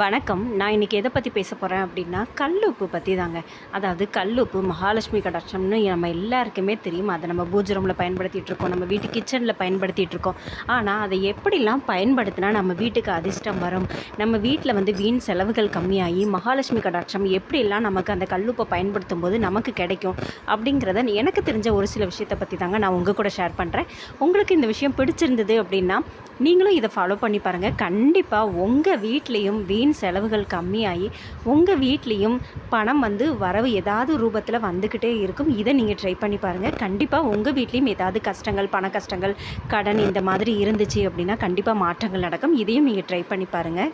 வணக்கம். நான் இன்றைக்கி எதை பற்றி பேச போகிறேன் அப்படின்னா கல்லுப்பு பற்றி தாங்க. அதாவது கல்லுப்பு மகாலட்சுமி கடாட்சம்னு நம்ம எல்லாருக்குமே தெரியும். அதை நம்ம பூஜை ரூமில் பயன்படுத்திகிட்டு இருக்கோம். நம்ம வீட்டு கிச்சனில் பயன்படுத்திகிட்டு இருக்கோம். ஆனால் அதை எப்படிலாம் பயன்படுத்தினா நம்ம வீட்டுக்கு அதிர்ஷ்டம் வரும்? நம்ம வீட்டில் வந்து வீண் செலவுகள் கம்மியாகி மகாலட்சுமி கடாட்சம் எப்படிலாம் நமக்கு அந்த கல்லுப்பை பயன்படுத்தும் போது நமக்கு கிடைக்கும்? அப்படிங்கிறத எனக்கு தெரிஞ்ச ஒரு சில விஷயத்தை பற்றி தாங்க நான் உங்கள் கூட ஷேர் பண்ணுறேன் உங்களுக்கு இந்த விஷயம் பிடிச்சிருந்தது அப்படின்னா நீங்களும் இதை ஃபாலோ பண்ணி பாருங்கள் கண்டிப்பாக உங்கள் வீட்லேயும் வீ வீண் செலவுகள் கம்மியாகி உங்கள் வீட்லேயும் பணம் வந்து வரவு ஏதாவது ரூபத்தில் வந்துக்கிட்டே இருக்கும். இதை நீங்கள் ட்ரை பண்ணி பாருங்கள் கண்டிப்பாக உங்கள் வீட்லேயும் ஏதாவது கஷ்டங்கள் பண கஷ்டங்கள் கடன் இந்த மாதிரி இருந்துச்சு அப்படின்னா கண்டிப்பாக மாற்றங்கள் நடக்கும். இதையும் நீங்கள் ட்ரை பண்ணி பாருங்கள்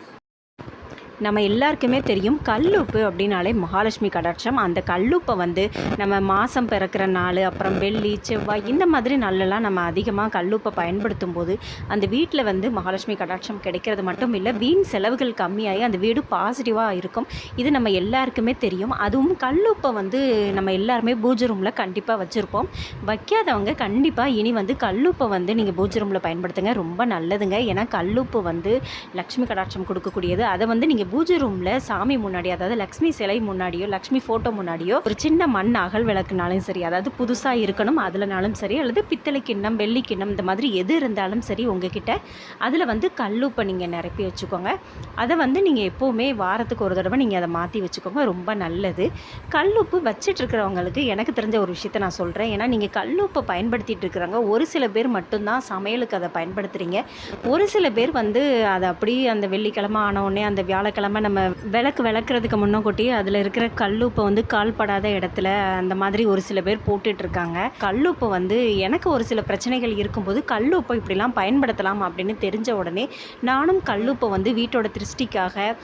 நம்ம எல்லாருக்குமே தெரியும் கல்லுப்பு அப்படின்னாலே மகாலட்சுமி கடாட்சம். அந்த கல்லுப்பை வந்து நம்ம மாதம் பிறக்கிற நாள் அப்புறம் வெள்ளி செவ்வாய் இந்த மாதிரி நாளெல்லாம் நம்ம அதிகமாக கல்லுப்பை பயன்படுத்தும் போது அந்த வீட்டில் வந்து மகாலட்சுமி கடாட்சம் கிடைக்கிறது மட்டும் இல்லை வீண் செலவுகள் கம்மியாகி அந்த வீடு பாசிட்டிவாக இருக்கும். இது நம்ம எல்லாருக்குமே தெரியும். அதுவும் கல்லுப்பை வந்து நம்ம எல்லாருமே பூஜை ரூமில் கண்டிப்பாக வச்சுருப்போம். வைக்காதவங்க கண்டிப்பாக இனி வந்து கல்லுப்பை வந்து நீங்கள் பூஜை ரூமில் பயன்படுத்துங்க. ரொம்ப நல்லதுங்க. ஏன்னா கல்லுப்பு வந்து லக்ஷ்மி கடாட்சம் கொடுக்கக்கூடியது. அதை வந்து நீங்கள் பூஜை ரூமில் சாமி முன்னாடி அதாவது லக்ஷ்மி சிலை முன்னாடியோ லக்ஷ்மி ஃபோட்டோ முன்னாடியோ ஒரு சின்ன மண் அகல் விளக்குனாலும் சரி அதாவது புதுசாக இருக்கணும் அதுலனாலும் சரி அல்லது பித்தளை கிண்ணம் வெள்ளி கிண்ணம் இந்த மாதிரி எது இருந்தாலும் சரி உங்ககிட்ட அதில் வந்து கல்லுப்பை நீங்கள் நிரப்பி வச்சுக்கோங்க. அதை வந்து நீங்கள் எப்போவுமே வாரத்துக்கு ஒரு தடவை நீங்கள் அதை மாற்றி வச்சுக்கோங்க ரொம்ப நல்லது. கல்லுப்பு வச்சுட்டு இருக்கிறவங்களுக்கு எனக்கு தெரிஞ்ச ஒரு விஷயத்த நான் சொல்கிறேன் ஏன்னா நீங்கள் கல்லுப்பை பயன்படுத்திட்டு இருக்கிறாங்க. ஒரு சில பேர் மட்டும்தான் சமையலுக்கு அதை பயன்படுத்துகிறீங்க ஒரு சில பேர் வந்து அதை அப்படியே அந்த வெள்ளிக்கிழமை ஆன உடனே அந்த வியாழக்கிழமை நம்ம விளக்கு விளக்குறதுக்கு முன்னக்கூட்டி அதில் இருக்கிற கல்லுப்பை வந்து கால்படாத இடத்துல அந்த மாதிரி ஒரு சில பேர் போட்டுட்டு இருக்காங்க கல்லுப்பை வந்து எனக்கு ஒரு சில பிரச்சனைகள் இருக்கும்போது கல்லுப்பை இப்படிலாம் பயன்படுத்தலாம் அப்படின்னு தெரிஞ்ச உடனே நானும் கல்லுப்பை வந்து வீட்டோட திருஷ்டிக்காக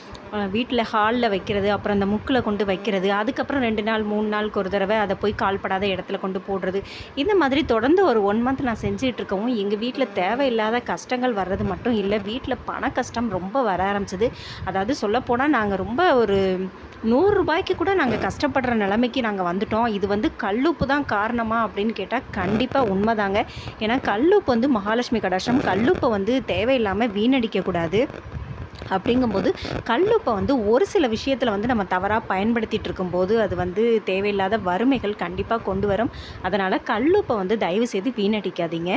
வீட்டில் ஹாலில் வைக்கிறது அப்புறம் அந்த முக்கில் கொண்டு வைக்கிறது அதுக்கப்புறம் ரெண்டு நாள் மூணு நாளுக்கு ஒரு தடவை அதை போய் கால்படாத இடத்துல கொண்டு போடுறது. இந்த மாதிரி தொடர்ந்து ஒரு ஒன் மந்த் நான் செஞ்சுட்டு இருக்கவும் எங்கள் வீட்டில் தேவையில்லாத கஷ்டங்கள் வர்றது மட்டும் இல்லை வீட்டில் பண கஷ்டம் ரொம்ப வர ஆரம்பிச்சது. அதாவது சொல்லப்போனால் நாங்கள் ரொம்ப ஒரு நூறு ரூபாய்க்கு கூட நாங்கள் கஷ்டப்படுற நிலைமைக்கு நாங்கள் வந்துட்டோம். இது வந்து கல்லுப்பு தான் காரணமா அப்படின்னு கேட்டால் கண்டிப்பாக உண்மைதாங்க. ஏன்னா கல்லுப்பு வந்து மகாலட்சுமி கடாஷம் கல்லுப்பை வந்து தேவையில்லாமல் வீணடிக்கக்கூடாது அப்படிங்கும்போது கல்லுப்பை வந்து ஒரு சில விஷயத்தில் வந்து நம்ம தவறாக பயன்படுத்திகிட்டு இருக்கும்போது அது வந்து தேவையில்லாத வறுமைகள் கண்டிப்பாக கொண்டு வரும். அதனால் கல்லுப்பை வந்து தயவு செய்து வீணடிக்காதீங்க.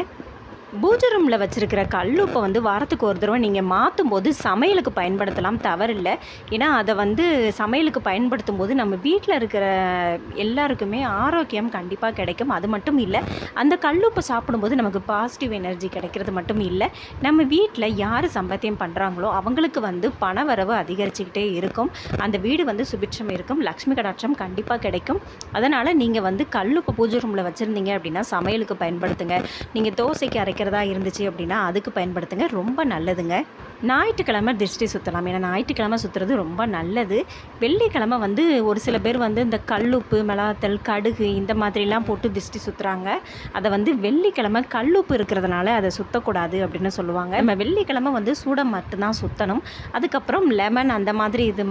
பூஜை ரூமில் வச்சுருக்கிற கல்லுப்பை வந்து வாரத்துக்கு ஒரு தடவை நீங்கள் மாற்றும் போது சமையலுக்கு பயன்படுத்தலாம் தவறில்லை. ஏன்னா அதை வந்து சமையலுக்கு பயன்படுத்தும் போது நம்ம வீட்டில் இருக்கிற எல்லாருக்குமே ஆரோக்கியம் கண்டிப்பாக கிடைக்கும். அது மட்டும் இல்லை அந்த கல்லுப்பை சாப்பிடும்போது நமக்கு பாசிட்டிவ் எனர்ஜி கிடைக்கிறது மட்டும் இல்லை. நம்ம வீட்டில் யார் சம்பாத்தியம் பண்ணுறாங்களோ அவங்களுக்கு வந்து பண வரவு அதிகரிச்சுக்கிட்டே இருக்கும். அந்த வீடு வந்து சுபிட்சம் இருக்கும் லக்ஷ்மி கடாட்சம் கண்டிப்பாக கிடைக்கும். அதனால் நீங்கள் வந்து கல்லுப்பை பூஜை ரூமில் வச்சுருந்தீங்க அப்படின்னா சமையலுக்கு பயன்படுத்துங்க. நீங்கள் தோசைக்கு அரைக்கிறதா இருந்துச்சு அப்படின்னா அதுக்கு பயன்படுத்துங்க. ரொம்ப நல்லதுங்க. ஞாயிற்றுக்கிழமை திருஷ்டி சுற்றலாம் ஏன்னா ஞாயிற்றுக்கிழமை சுற்றுறது ரொம்ப நல்லது. வெள்ளிக்கிழமை வந்து ஒரு சில பேர் வந்து இந்த கல்லுப்பு மிளகாத்தல் கடுகு இந்த மாதிரிலாம் போட்டு திருஷ்டி சுற்றுறாங்க அதை வந்து வெள்ளிக்கிழமை கல்லுப்பு இருக்கிறதுனால அதை சுற்றக்கூடாது அப்படின்னு சொல்லுவாங்க. நம்ம வெள்ளிக்கிழமை வந்து சூடம் மட்டும்தான் சுற்றணும் அதுக்கப்புறம் லெமன் அந்த மாதிரி இது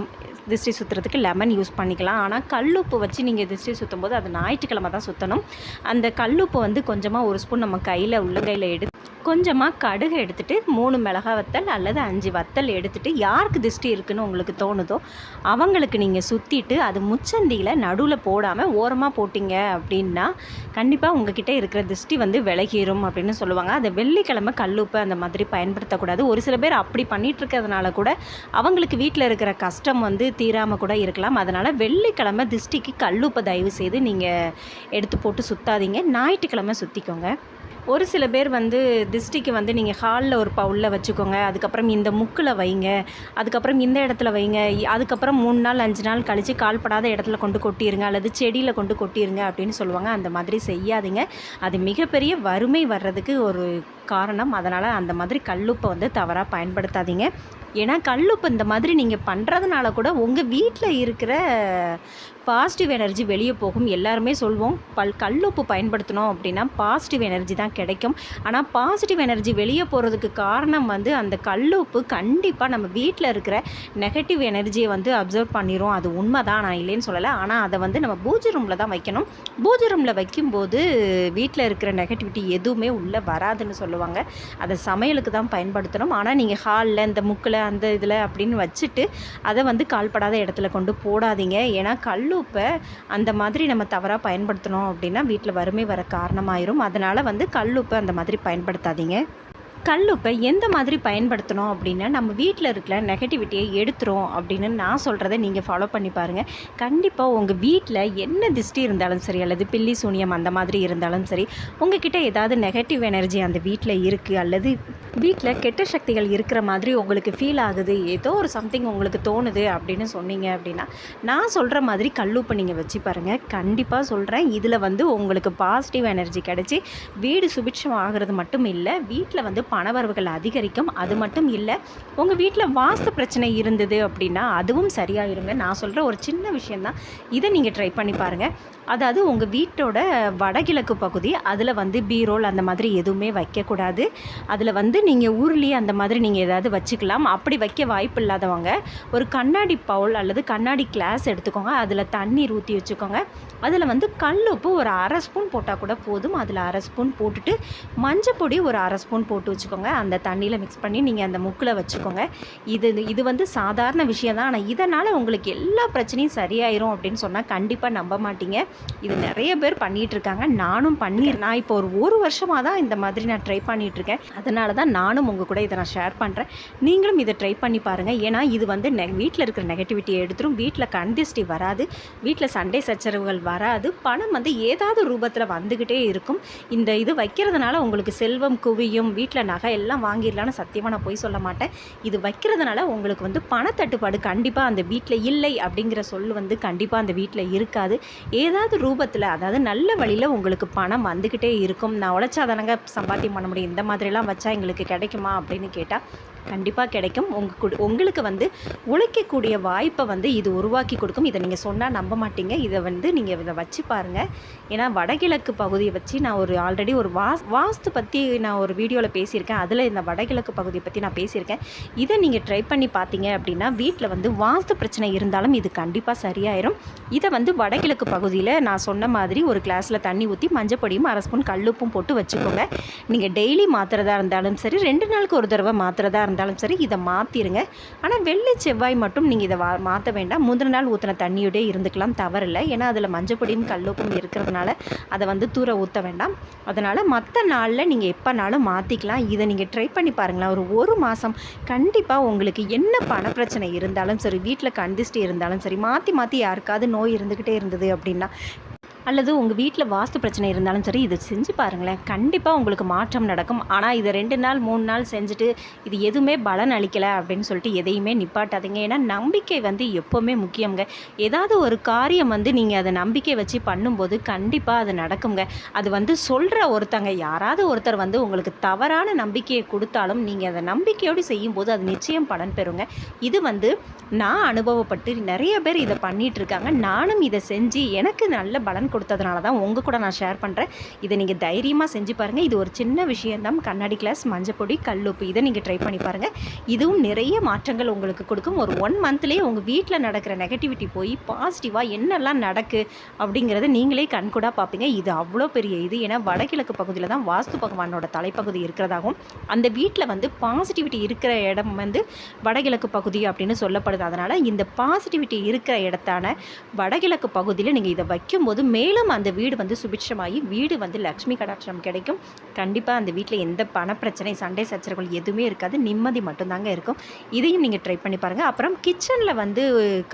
திருஷ்டி சுற்றுறதுக்கு லெமன் யூஸ் பண்ணிக்கலாம். ஆனால் கல்லுப்பு வச்சு நீங்கள் திருஷ்டி சுற்றும் போது அது ஞாயிற்றுக்கிழமை தான் சுற்றணும் அந்த கல்லுப்பு வந்து கொஞ்சமாக ஒரு ஸ்பூன் நம்ம கையில் உள்ள கையில் எடுத்து கொஞ்சமாக கடுகு எடுத்துகிட்டு மூணு மிளகா வத்தல் அல்லது அஞ்சு வத்தல் எடுத்துகிட்டு யாருக்கு திருஷ்டி இருக்குன்னு உங்களுக்கு தோணுதோ அவங்களுக்கு நீங்கள் சுற்றிட்டு அது முச்சந்தியில் நடுவில் போடாமல் ஓரமாக போட்டிங்க அப்படின்னா கண்டிப்பாக உங்ககிட்ட இருக்கிற திருஷ்டி வந்து விலகிரும் அப்படின்னு சொல்லுவாங்க. அதை வெள்ளிக்கிழமை கல்லுப்பு அந்த மாதிரி பயன்படுத்தக்கூடாது. ஒரு சில பேர் அப்படி பண்ணிட்டு இருக்கிறதுனால கூட அவங்களுக்கு வீட்டில் இருக்கிற கஷ்டம் வந்து தீராமல் கூட இருக்கலாம். அதனால் வெள்ளிக்கிழமை திருஷ்டிக்கு கல்லுப்பை தயவு செய்து நீங்கள் எடுத்து போட்டு சுத்தாதீங்க. ஞாயிற்றுக்கிழமை சுற்றிக்கோங்க ஒரு சில பேர் வந்து திஷ்டிக்கு வந்து நீங்கள் ஹாலில் ஒரு பவுலில் வச்சுக்கோங்க அதுக்கப்புறம் இந்த முக்கில் வைங்க அதுக்கப்புறம் இந்த இடத்துல வைங்க அதுக்கப்புறம் மூணு நாள் அஞ்சு நாள் கழித்து கால்படாத இடத்துல கொண்டு கொட்டிடுங்க அல்லது செடியில் கொண்டு கொட்டிடுங்க அப்படின்னு சொல்லுவாங்க. அந்த மாதிரி செய்யாதீங்க. அது மிகப்பெரிய வறுமை வர்றதுக்கு ஒரு காரணம். அதனால் அந்த மாதிரி கல்லுப்பை வந்து தவறாக பயன்படுத்தாதீங்க. ஏன்னா கல்லுப்பு இந்த மாதிரி நீங்கள் பண்ணுறதுனால கூட உங்கள் வீட்டில் இருக்கிற பாசிட்டிவ் எனர்ஜி வெளியே போகும். எல்லாருமே சொல்வோம் பல் கல்லுப்பு பயன்படுத்தினோம் அப்படின்னா பாசிட்டிவ் எனர்ஜி தான் கிடைக்கும். ஆனால் பாசிட்டிவ் எனர்ஜி வெளியே போகிறதுக்கு காரணம் வந்து அந்த கல்லுப்பு கண்டிப்பாக நம்ம வீட்டில் இருக்கிற நெகட்டிவ் எனர்ஜியை வந்து அப்சர்வ் பண்ணிடும் அது உண்மை தான் நான் இல்லைன்னு சொல்லலை. ஆனால் அதை வந்து நம்ம பூஜை ரூமில் தான் வைக்கணும். பூஜை ரூமில் வைக்கும்போது வீட்டில் இருக்கிற நெகட்டிவிட்டி எதுவுமே உள்ளே வராதுன்னு சொல்லுவாங்க. அதை சமையலுக்கு தான் பயன்படுத்தணும். ஆனால் நீங்கள் ஹாலில் இந்த முக்கில் அந்த இதில் அப்படின்னு வச்சுட்டு அதை வந்து கால்படாத இடத்துல கொண்டு போடாதீங்க. ஏன்னா கல்லுப்பை அந்த மாதிரி நம்ம தவறாக பயன்படுத்தினோம் அப்படின்னா வீட்டில் வறுமை வர காரணமாயிரும். அதனால் வந்து கல்லுப்பை அந்த மாதிரி பயன்படுத்தாதீங்க. கல்லுப்பை எந்த மாதிரி பயன்படுத்தணும் அப்படின்னா நம்ம வீட்டில் இருக்கிற நெகட்டிவிட்டியை எடுத்துரும் அப்படின்னு நான் சொல்கிறத நீங்கள் ஃபாலோ பண்ணி பாருங்கள் கண்டிப்பாக உங்கள் வீட்டில் என்ன திஷ்டி இருந்தாலும் சரி அல்லது பில்லி சூனியம் அந்த மாதிரி இருந்தாலும் சரி உங்ககிட்ட ஏதாவது நெகட்டிவ் எனர்ஜி அந்த வீட்டில் இருக்குது அல்லது வீட்டில் கெட்ட சக்திகள் இருக்கிற மாதிரி உங்களுக்கு ஃபீல் ஆகுது ஏதோ ஒரு சம்திங் உங்களுக்கு தோணுது அப்படின்னு சொன்னீங்க அப்படின்னா நான் சொல்கிற மாதிரி கல்லுப்பை நீங்கள் வச்சு பாருங்கள் கண்டிப்பாக சொல்கிறேன் இதில் வந்து உங்களுக்கு பாசிட்டிவ் எனர்ஜி கிடச்சி வீடு சுபிட்சம் ஆகிறது மட்டும் இல்லை வீட்டில் வந்து பணவரவுகள் அதிகரிக்கும். அது மட்டும் இல்லை உங்கள் வீட்டில் வாஸ்து பிரச்சனை இருந்தது அப்படின்னா அதுவும் சரியாயிருங்க. நான் சொல்கிற ஒரு சின்ன விஷயந்தான் இதை நீங்கள் ட்ரை பண்ணி பாருங்கள் அதாவது உங்கள் வீட்டோட வடகிழக்கு பகுதி அதில் வந்து பீரோல் அந்த மாதிரி எதுவுமே வைக்கக்கூடாது. அதில் வந்து நீங்கள் ஊர்லேயே அந்த மாதிரி நீங்கள் ஏதாவது வச்சுக்கலாம். அப்படி வைக்க வாய்ப்பு இல்லாதவங்க ஒரு கண்ணாடி பவுல் அல்லது கண்ணாடி கிளாஸ் எடுத்துக்கோங்க. அதில் தண்ணீர் ஊற்றி வச்சுக்கோங்க. அதில் வந்து கல் உப்பு ஒரு அரை ஸ்பூன் போட்டால் கூட போதும். அதில் அரை ஸ்பூன் போட்டுட்டு மஞ்சப்பொடி ஒரு அரை ஸ்பூன் போட்டு வச்சுக்கோங்க. அந்த தண்ணியில் மிக்ஸ் பண்ணி நீங்கள் அந்த முக்கில் வச்சுக்கோங்க. இது இது வந்து சாதாரண விஷயம் தான். ஆனால் இதனால் உங்களுக்கு எல்லா பிரச்சனையும் சரியாயிரும் அப்படின்னு சொன்னால் கண்டிப்பாக நம்ப மாட்டீங்க. இது நிறைய பேர் பண்ணிகிட்டு இருக்காங்க. நானும் பண்ணி நான் இப்போ ஒரு ஒரு வருஷமாக தான் இந்த மாதிரி நான் ட்ரை பண்ணிகிட்ருக்கேன் அதனால தான் நானும் உங்கள் கூட இதை நான் ஷேர் பண்ணுறேன் நீங்களும் இதை ட்ரை பண்ணி பாருங்கள் ஏன்னா இது வந்து நெ வீட்டில் இருக்கிற நெகட்டிவிட்டியை எடுத்துரும். வீட்டில் கண்டிஸ்டி வராது. வீட்டில் சண்டை சச்சரவுகள் வராது. பணம் வந்து ஏதாவது ரூபத்தில் வந்துக்கிட்டே இருக்கும். இந்த இது வைக்கிறதுனால உங்களுக்கு செல்வம் குவியும். வீட்டில் நகை எல்லாம் வாங்கிடலான்னு சத்தியமாக நான் போய் சொல்ல மாட்டேன். இது வைக்கிறதுனால உங்களுக்கு வந்து பணத்தட்டுப்பாடு கண்டிப்பாக அந்த வீட்டில் இல்லை அப்படிங்கிற சொல் வந்து கண்டிப்பாக அந்த வீட்டில் இருக்காது. ஏதாவது ரூபத்தில் அதாவது நல்ல வழியில் உங்களுக்கு பணம் வந்துக்கிட்டே இருக்கும். நான் உழைச்சாதானங்க சம்பாத்தியம் பண்ண முடியும். இந்த மாதிரிலாம் வச்சா எங்களுக்கு கிடைக்குமா அப்படின்னு கேட்டால் கண்டிப்பாக கிடைக்கும். உங்கள் உங்களுக்கு வந்து உழைக்கக்கூடிய வாய்ப்பை வந்து இது உருவாக்கி கொடுக்கும். இதை நீங்கள் சொன்னால் நம்ப மாட்டீங்க. இதை வந்து நீங்கள் இதை வச்சு பாருங்கள் ஏன்னா வடகிழக்கு பகுதியை வச்சு நான் ஒரு ஆல்ரெடி ஒரு வாஸ் வாஸ்து பற்றி நான் ஒரு வீடியோவில் பேசியிருக்கேன். அதில் இந்த வடகிழக்கு பகுதியை பற்றி நான் பேசியிருக்கேன். இதை நீங்கள் ட்ரை பண்ணி பார்த்தீங்க அப்படின்னா வீட்டில் வந்து வாஸ்து பிரச்சனை இருந்தாலும் இது கண்டிப்பாக சரியாயிரும். இதை வந்து வடகிழக்கு பகுதியில் நான் சொன்ன மாதிரி ஒரு கிளாஸில் தண்ணி ஊற்றி மஞ்சப்பொடியும் அரை ஸ்பூன் கல்லுப்பும் போட்டு வச்சுக்கோங்க. நீங்கள் டெய்லி மாத்திரதா இருந்தாலும் சரி ரெண்டு நாளுக்கு ஒரு தடவை மாத்திரதா இருந்தாலும் சரி இதை மாற்றிடுங்க ஆனால் வெள்ளி செவ்வாய் மட்டும் நீங்கள் இதை வா மாற்ற வேண்டாம். முந்தின நாள் ஊற்றின தண்ணியோடய இருந்துக்கலாம் தவறில்லை. ஏன்னா அதில் மஞ்சப்பொடியும் கல்லுப்பும் இருக்கிறதுனால அதை வந்து தூர ஊற்ற வேண்டாம். அதனால் மற்ற நாளில் நீங்கள் எப்போனாலும் மாற்றிக்கலாம் இதை நீங்கள் ட்ரை பண்ணி பாருங்களேன். ஒரு ஒரு மாதம் கண்டிப்பாக உங்களுக்கு என்ன பண பிரச்சனை இருந்தாலும் சரி வீட்டில் கண்டிஸ்டி இருந்தாலும் சரி மாற்றி மாற்றி யாருக்காவது நோய் இருந்துக்கிட்டே இருந்தது அப்படின்னா அல்லது உங்கள் வீட்டில் வாஸ்து பிரச்சனை இருந்தாலும் சரி இதை செஞ்சு பாருங்களேன். கண்டிப்பாக உங்களுக்கு மாற்றம் நடக்கும். ஆனால் இதை ரெண்டு நாள் மூணு நாள் செஞ்சுட்டு இது எதுவுமே பலன் அளிக்கலை அப்படின்னு சொல்லிட்டு எதையுமே நிப்பாட்டாதீங்க. ஏன்னா நம்பிக்கை வந்து எப்போவுமே முக்கியங்க ஏதாவது ஒரு காரியம் வந்து நீங்கள் அதை நம்பிக்கை வச்சு பண்ணும்போது கண்டிப்பாக அது நடக்குங்க அது வந்து சொல்கிற ஒருத்தங்க யாராவது ஒருத்தர் வந்து உங்களுக்கு தவறான நம்பிக்கையை கொடுத்தாலும் நீங்கள் அதை நம்பிக்கையோடு செய்யும்போது அது நிச்சயம் பலன் பெறுங்க. இது வந்து நான் அனுபவப்பட்டு நிறைய பேர் இதை பண்ணிகிட்டு இருக்காங்க. நானும் இதை செஞ்சு எனக்கு நல்ல பலன் கொடுத்ததுனால தான் உங்கள் கூட நான் ஷேர் பண்ணுறேன் இதை நீங்கள் தைரியமாக செஞ்சு பாருங்கள் இது ஒரு சின்ன விஷயம்தான். கண்ணாடி கிளாஸ் மஞ்சப்பொடி கல்லுப்பு இதை நீங்கள் ட்ரை பண்ணி பாருங்கள் இதுவும் நிறைய மாற்றங்கள் உங்களுக்கு கொடுக்கும். ஒரு ஒன் மந்த்லேயே உங்கள் வீட்டில் நடக்கிற நெகட்டிவிட்டி போய் பாசிட்டிவாக என்னெல்லாம் நடக்கு அப்படிங்கிறத நீங்களே கண்கூடாக பார்ப்பீங்க. இது அவ்வளோ பெரிய இது. ஏன்னா வடகிழக்கு பகுதியில் தான் வாஸ்து பகவானோட தலைப்பகுதி இருக்கிறதாகவும் அந்த வீட்டில் வந்து பாசிட்டிவிட்டி இருக்கிற இடம் வந்து வடகிழக்கு பகுதி அப்படின்னு சொல்லப்படுது. அதனால் இந்த பாசிட்டிவிட்டி இருக்கிற இடத்தான வடகிழக்கு பகுதியில் நீங்கள் இதை வைக்கும்போது மேலும் அந்த வீடு வந்து சுபிட்சமாகி வீடு வந்து லக்ஷ்மி கடாட்சம் கிடைக்கும். கண்டிப்பாக அந்த வீட்டில் எந்த பணப்பிரச்சனை சண்டை சச்சரவுகள் எதுவுமே இருக்காது. நிம்மதி மட்டும்தாங்க இருக்கும். இதையும் நீங்கள் ட்ரை பண்ணி பாருங்கள் அப்புறம் கிச்சனில் வந்து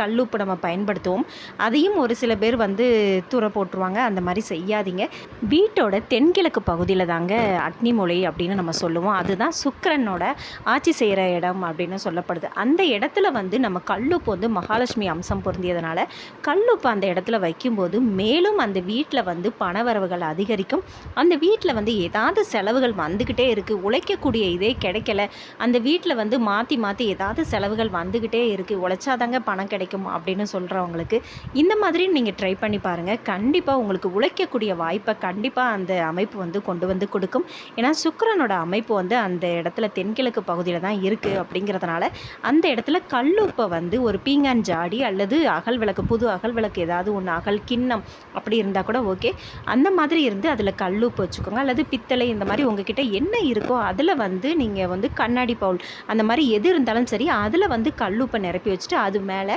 கல்லுப்பு நம்ம பயன்படுத்துவோம். அதையும் ஒரு சில பேர் வந்து தூர போட்டுருவாங்க. அந்த மாதிரி செய்யாதீங்க. வீட்டோட தென்கிழக்கு பகுதியில் தாங்க அக்னிமொழி அப்படின்னு நம்ம சொல்லுவோம். அதுதான் சுக்கரனோட ஆட்சி செய்கிற இடம் அப்படின்னு சொல்லப்படுது. அந்த இடத்துல வந்து நம்ம கல்லுப்பு வந்து மகாலட்சுமி அம்சம் பொருந்தியதுனால கல்லுப்பு அந்த இடத்துல வைக்கும்போது மேலும் மேலும் அந்த வீட்டில் வந்து பணவரவுகள் அதிகரிக்கும். அந்த வீட்டில் வந்து ஏதாவது செலவுகள் வந்துக்கிட்டே இருக்குது உழைக்கக்கூடிய இதே கிடைக்கல. அந்த வீட்டில் வந்து மாற்றி மாற்றி ஏதாவது செலவுகள் வந்துக்கிட்டே இருக்குது உழைச்சாதாங்க பணம் கிடைக்கும் அப்படின்னு சொல்கிறவங்களுக்கு இந்த மாதிரி நீங்கள் ட்ரை பண்ணி பாருங்கள் கண்டிப்பாக உங்களுக்கு உழைக்கக்கூடிய வாய்ப்பை கண்டிப்பாக அந்த அமைப்பு வந்து கொண்டு வந்து கொடுக்கும். ஏன்னா சுக்கரனோட அமைப்பு வந்து அந்த இடத்துல தென்கிழக்கு பகுதியில் தான் இருக்குது அப்படிங்கிறதுனால அந்த இடத்துல கல்லுப்பை வந்து ஒரு பீங்கான் ஜாடி அல்லது அகல் விளக்கு புது அகல் விளக்கு ஏதாவது ஒன்று அகல் கிண்ணம் அப்படி இருந்தால் கூட ஓகே. அந்த மாதிரி இருந்து அதில் கல்லுப்பு வச்சுக்கோங்க. அல்லது பித்தளை இந்த மாதிரி உங்ககிட்ட என்ன இருக்கோ அதில் வந்து நீங்கள் வந்து கண்ணாடி பவுல் அந்த மாதிரி எது இருந்தாலும் சரி அதில் வந்து கல்லுப்பை நிரப்பி வச்சுட்டு அது மேலே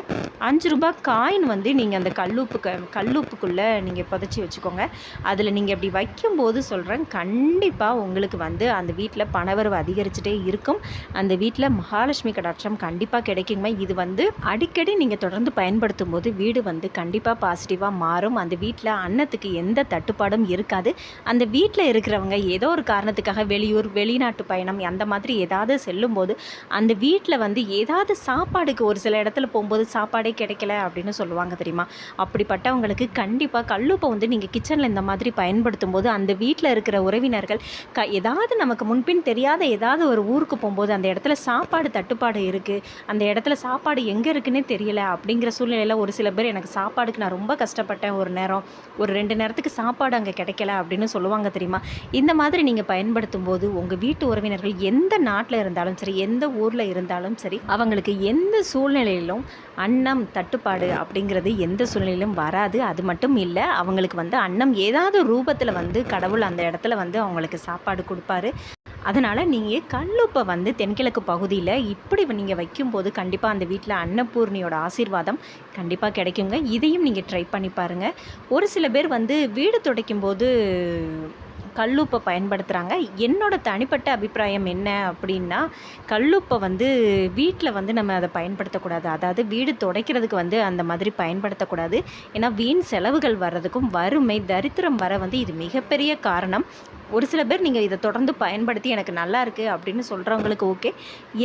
அஞ்சு ரூபாய் காயின் வந்து நீங்கள் அந்த கல்லுப்பு க கல்லுப்புக்குள்ளே நீங்கள் புதைச்சி வச்சுக்கோங்க. அதில் நீங்கள் இப்படி வைக்கும்போது சொல்கிறேன் கண்டிப்பாக உங்களுக்கு வந்து அந்த வீட்டில் பணவரவு அதிகரிச்சுட்டே இருக்கும். அந்த வீட்டில் மகாலட்சுமி கடாட்சம் கண்டிப்பாக கிடைக்குங்க. இது வந்து அடிக்கடி நீங்கள் தொடர்ந்து பயன்படுத்தும் போது வீடு வந்து கண்டிப்பாக பாசிட்டிவாக மாறும். அந்த வீட்டில் வீட்டில் அன்னத்துக்கு எந்த தட்டுப்பாடும் இருக்காது. அந்த வீட்டில் இருக்கிறவங்க ஏதோ ஒரு காரணத்துக்காக வெளியூர் வெளிநாட்டு பயணம் அந்த மாதிரி ஏதாவது செல்லும்போது அந்த வீட்டில் வந்து ஏதாவது சாப்பாடுக்கு ஒரு சில இடத்துல போகும்போது சாப்பாடே கிடைக்கல அப்படின்னு சொல்லுவாங்க தெரியுமா? அப்படிப்பட்டவங்களுக்கு கண்டிப்பாக கல்லுப்பை வந்து நீங்கள் கிச்சனில் இந்த மாதிரி பயன்படுத்தும் போது அந்த வீட்டில் இருக்கிற உறவினர்கள் க ஏதாவது நமக்கு முன்பின் தெரியாத ஏதாவது ஒரு ஊருக்கு போகும்போது அந்த இடத்துல சாப்பாடு தட்டுப்பாடு இருக்குது அந்த இடத்துல சாப்பாடு எங்கே இருக்குன்னே தெரியல அப்படிங்கிற சூழ்நிலையில் ஒரு சில பேர் எனக்கு சாப்பாடுக்கு நான் ரொம்ப கஷ்டப்பட்டேன் ஒரு நேரம். ஒரு ரெண்டு நேரத்துக்கு சாப்பாடு அங்கே கிடைக்கல அப்படின்னு சொல்லுவாங்க தெரியுமா? இந்த மாதிரி நீங்கள் பயன்படுத்தும் போது உங்கள் வீட்டு உறவினர்கள் எந்த நாட்டில் இருந்தாலும் சரி எந்த ஊரில் இருந்தாலும் சரி அவங்களுக்கு எந்த சூழ்நிலையிலும் அன்னம் தட்டுப்பாடு அப்படிங்கிறது எந்த சூழ்நிலையிலும் வராது. அது மட்டும் இல்லை அவங்களுக்கு வந்து அன்னம் ஏதாவது ரூபத்தில் வந்து கடவுள் அந்த இடத்துல வந்து அவங்களுக்கு சாப்பாடு கொடுப்பாரு. அதனால் நீங்கள் கல்லுப்பை வந்து தென்கிழக்கு பகுதியில் இப்படி நீங்கள் வைக்கும்போது கண்டிப்பாக அந்த வீட்டில் அன்னபூர்ணியோட ஆசீர்வாதம் கண்டிப்பாக கிடைக்குங்க. இதையும் நீங்கள் ட்ரை பண்ணி பாருங்கள் ஒரு சில பேர் வந்து வீடு துடைக்கும் போது கல்லுப்பை பயன்படுத்துகிறாங்க என்னோட தனிப்பட்ட அபிப்பிராயம் என்ன அப்படின்னா கல்லுப்பை வந்து வீட்டில் வந்து நம்ம அதை பயன்படுத்தக்கூடாது. அதாவது வீடு துடைக்கிறதுக்கு வந்து அந்த மாதிரி பயன்படுத்தக்கூடாது. ஏன்னா வீண் செலவுகள் வர்றதுக்கும் வறுமை தரித்திரம் வர வந்து இது மிகப்பெரிய காரணம். ஒரு சில பேர் நீங்கள் இதை தொடர்ந்து பயன்படுத்தி எனக்கு நல்லா இருக்குது அப்படின்னு சொல்கிறவங்களுக்கு ஓகே.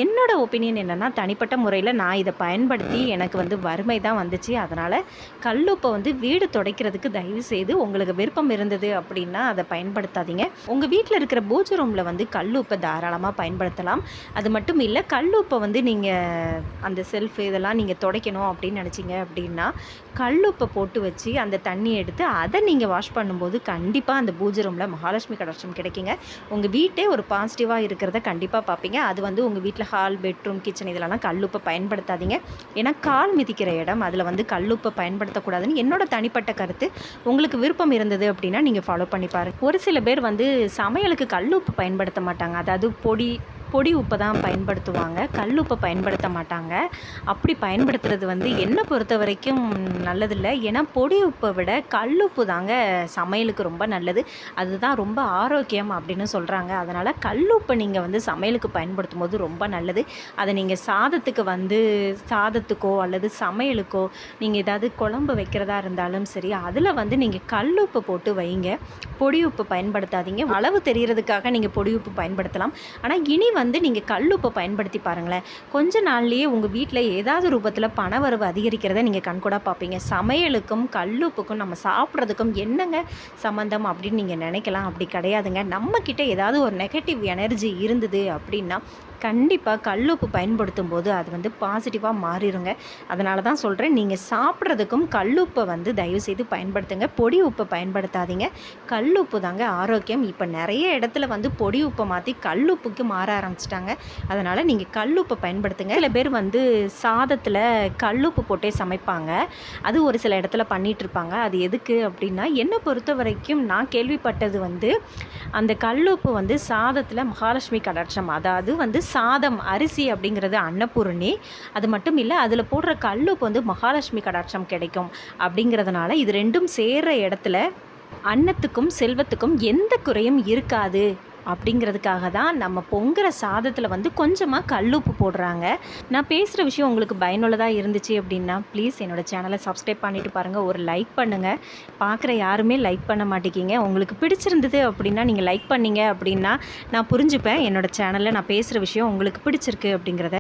என்னோடய ஒப்பீனியன் என்னென்னா தனிப்பட்ட முறையில் நான் இதை பயன்படுத்தி எனக்கு வந்து வறுமை தான் வந்துச்சு. அதனால் கல்லுப்பை வந்து வீடு துடைக்கிறதுக்கு தயவு செய்து உங்களுக்கு விருப்பம் இருந்தது அப்படின்னா அதை பயன்படுத்தாதீங்க. உங்கள் வீட்டில் இருக்கிற பூஜை ரூமில் வந்து கல்லுப்பை தாராளமாக பயன்படுத்தலாம். அது மட்டும் இல்லை கல்லுப்பை வந்து நீங்கள் அந்த செல்ஃப் இதெல்லாம் நீங்கள் துடைக்கணும் அப்படின்னு நினச்சிங்க அப்படின்னா கல்லுப்பை போட்டு வச்சு அந்த தண்ணியை எடுத்து அதை நீங்கள் வாஷ் பண்ணும்போது கண்டிப்பாக அந்த பூஜை ரூமில் மகாலட்சுமி கடாட்சம் கிடைக்குங்க. உங்கள் வீட்டே ஒரு பாசிட்டிவாக இருக்கிறத கண்டிப்பாக பார்ப்பீங்க. அது வந்து உங்கள் வீட்டில் ஹால் பெட்ரூம் கிச்சன் இதெல்லாம் கல்லுப்பை பயன்படுத்தாதீங்க. ஏன்னா கால் மிதிக்கிற இடம் அதில் வந்து கல்லுப்பை பயன்படுத்தக்கூடாதுன்னு என்னோட தனிப்பட்ட கருத்து. உங்களுக்கு விருப்பம் இருந்தது அப்படின்னா நீங்கள் ஃபாலோ பண்ணி பாருங்கள் ஒரு சில பேர் வந்து சமையலுக்கு கல்லுப்பு பயன்படுத்த மாட்டாங்க. அதாவது பொடி பொடி உப்பை தான் பயன்படுத்துவாங்க. கல் உப்பை பயன்படுத்த மாட்டாங்க. அப்படி பயன்படுத்துறது வந்து என்னை பொறுத்த வரைக்கும் நல்லதில்லை. ஏன்னா பொடி உப்பை விட கல் உப்பு தாங்க சமையலுக்கு ரொம்ப நல்லது. அதுதான் ரொம்ப ஆரோக்கியம் அப்படின்னு சொல்கிறாங்க அதனால் கல் உப்பை நீங்கள் வந்து சமையலுக்கு பயன்படுத்தும் போது ரொம்ப நல்லது. அதை நீங்கள் சாதத்துக்கு வந்து சாதத்துக்கோ அல்லது சமையலுக்கோ நீங்கள் ஏதாவது குழம்பு வைக்கிறதா இருந்தாலும் சரி அதில் வந்து நீங்கள் கல் உப்பு போட்டு வைங்க. பொடி உப்பு பயன்படுத்தாதீங்க. அளவு தெரிகிறதுக்காக நீங்கள் பொடி உப்பு பயன்படுத்தலாம். ஆனால் இனி வந்து வந்து நீங்கள் கல்லுப்பை பயன்படுத்தி பாருங்களேன். கொஞ்ச நாள்லேயே உங்கள் வீட்டில் ஏதாவது ரூபத்தில் பண வரவு அதிகரிக்கிறத நீங்கள் கண்கூடாக பார்ப்பீங்க சமையலுக்கும் கல்லுப்புக்கும் நம்ம சாப்பிட்றதுக்கும் என்னங்க சம்மந்தம் அப்படின்னு நீங்கள் நினைக்கலாம். அப்படி கிடையாதுங்க. நம்மக்கிட்ட ஏதாவது ஒரு நெகட்டிவ் எனர்ஜி இருந்தது அப்படின்னா கண்டிப்பாக கல்லுப்பு பயன்படுத்தும் போது அது வந்து பாசிட்டிவாக மாறிடுங்க அதனால தான் சொல்கிறேன் நீங்கள் சாப்பிட்றதுக்கும் கல்லுப்பை வந்து தயவு செய்து பயன்படுத்துங்க. பொடி உப்பை பயன்படுத்தாதீங்க. கல்லுப்பு தாங்க ஆரோக்கியம். இப்போ நிறைய இடத்துல வந்து பொடி உப்பை மாற்றி கல்லுப்புக்கு மாற ஆரம்பிச்சிட்டாங்க. அதனால் நீங்கள் கல்லுப்பை பயன்படுத்துங்க. சில பேர் வந்து சாதத்தில் கல்லுப்பு போட்டே சமைப்பாங்க. அது ஒரு சில இடத்துல பண்ணிகிட்டு இருப்பாங்க அது எதுக்கு அப்படின்னா என்னை பொறுத்த வரைக்கும் நான் கேள்விப்பட்டது வந்து அந்த கல்லுப்பு வந்து சாதத்தில் மகாலட்சுமி கடாட்சம் அதாவது வந்து சாதம் அரிசி அப்படிங்கிறது அன்னபூரணி. அது மட்டும் இல்லை அதில் போடுற கல்லுப்பு வந்து மகாலட்சுமி கடாட்சம் கிடைக்கும் அப்படிங்கிறதுனால இது ரெண்டும் சேர்கிற இடத்துல அன்னத்துக்கும் செல்வத்துக்கும் எந்த குறையும் இருக்காது. அப்படிங்கிறதுக்காக தான் நம்ம பொங்குற சாதத்தில் வந்து கொஞ்சமாக கல்லுப்பு போடுறாங்க. நான் பேசுகிற விஷயம் உங்களுக்கு பயனுள்ளதாக இருந்துச்சு அப்படின்னா ப்ளீஸ் என்னோடய சேனலை சப்ஸ்கிரைப் பண்ணிவிட்டு பாருங்கள் ஒரு லைக் பண்ணுங்கள் பார்க்குற யாருமே லைக் பண்ண மாட்டேங்கிங்க. உங்களுக்கு பிடிச்சிருந்தது அப்படின்னா நீங்கள் லைக் பண்ணீங்க அப்படின்னா நான் புரிஞ்சுப்பேன். என்னோடய சேனலில் நான் பேசுகிற விஷயம் உங்களுக்கு பிடிச்சிருக்கு அப்படிங்கிறத